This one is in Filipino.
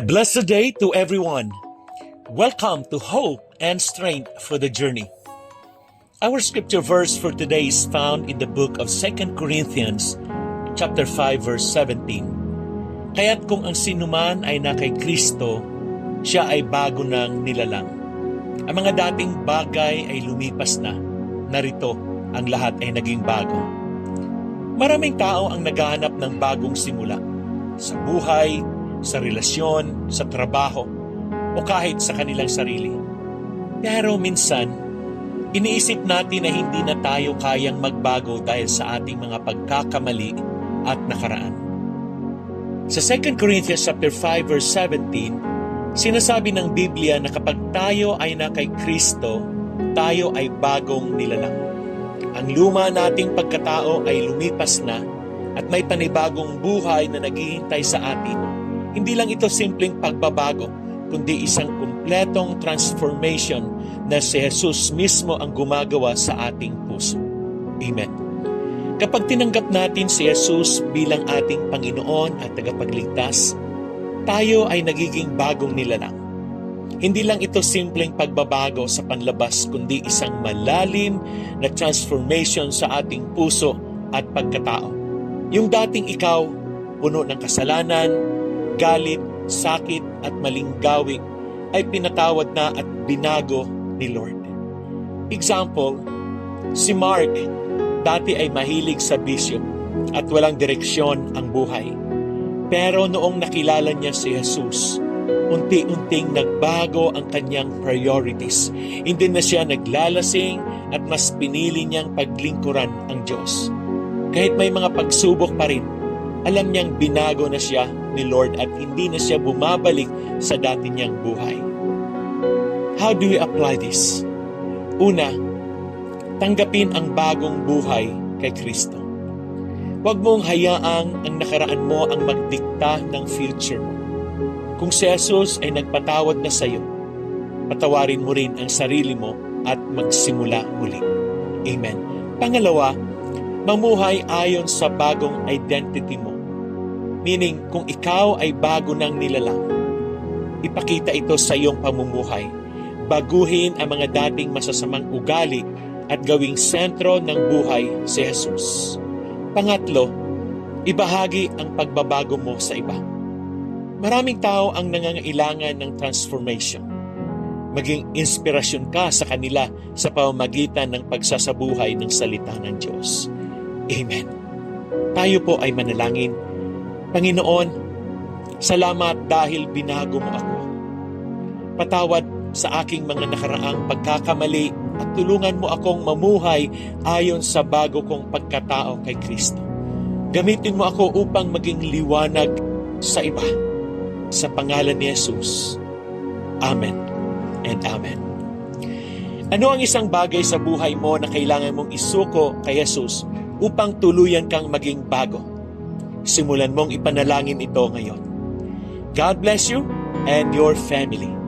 A blessed day to everyone. Welcome to Hope and Strength for the Journey. Our scripture verse for today is found in the book of 2 Corinthians chapter 5 verse 17. Kaya't kung ang sinuman ay na kay Kristo, siya ay bago ng nilalang. Ang mga dating bagay ay lumipas na. Narito, ang lahat ay naging bago. Maraming tao ang naghahanap ng bagong simula sa buhay, sa relasyon, sa trabaho, o kahit sa kanilang sarili. Pero minsan, iniisip natin na hindi na tayo kayang magbago dahil sa ating mga pagkakamali at nakaraan. Sa 2 Corinthians chapter 5 verse 17, sinasabi ng Biblia na kapag tayo ay na kay Kristo, tayo ay bagong nilalang. Ang luma nating pagkatao ay lumipas na at may panibagong buhay na naghihintay sa atin. Hindi lang ito simpleng pagbabago, kundi isang kumpletong transformation na si Jesus mismo ang gumagawa sa ating puso. Amen. Kapag tinanggap natin si Jesus bilang ating Panginoon at tagapagligtas, tayo ay nagiging bagong nilalang. Hindi lang ito simpleng pagbabago sa panlabas, kundi isang malalim na transformation sa ating puso at pagkatao. Yung dating ikaw, puno ng kasalanan, galit, sakit at maling gawi, ay pinatawad na at binago ni Lord. Example, si Mark dati ay mahilig sa bisyo at walang direksyon ang buhay. Pero noong nakilala niya si Jesus, unti-unting nagbago ang kanyang priorities. Hindi na siya naglalasing at mas pinili niyang paglingkuran ang Diyos. Kahit may mga pagsubok pa rin, alam niyang binago na siya ni Lord at hindi na siya bumabalik sa dati niyang buhay. How do we apply this? Una, tanggapin ang bagong buhay kay Kristo. Huwag mong hayaang ang nakaraan mo ang magdikta ng future mo. Kung si Jesus ay nagpatawad na sa iyo, patawarin mo rin ang sarili mo at magsimula muli. Amen. Pangalawa, mamuhay ayon sa bagong identity mo. Meaning, kung ikaw ay bago ng nilalang, ipakita ito sa iyong pamumuhay. Baguhin ang mga dating masasamang ugali at gawing sentro ng buhay si Jesus. Pangatlo, ibahagi ang pagbabago mo sa iba. Maraming tao ang nangangailangan ng transformation. Maging inspirasyon ka sa kanila sa pamamagitan ng pagsasabuhay ng salita ng Diyos. Amen. Tayo po ay manalangin. Panginoon, salamat dahil binago mo ako. Patawad sa aking mga nakaraang pagkakamali at tulungan mo akong mamuhay ayon sa bago kong pagkatao kay Kristo. Gamitin mo ako upang maging liwanag sa iba. Sa pangalan ni Jesus. Amen and Amen. Ano ang isang bagay sa buhay mo na kailangan mong isuko kay Jesus upang tuluyan kang maging bago? Simulan mong ipanalangin ito ngayon. God bless you and your family.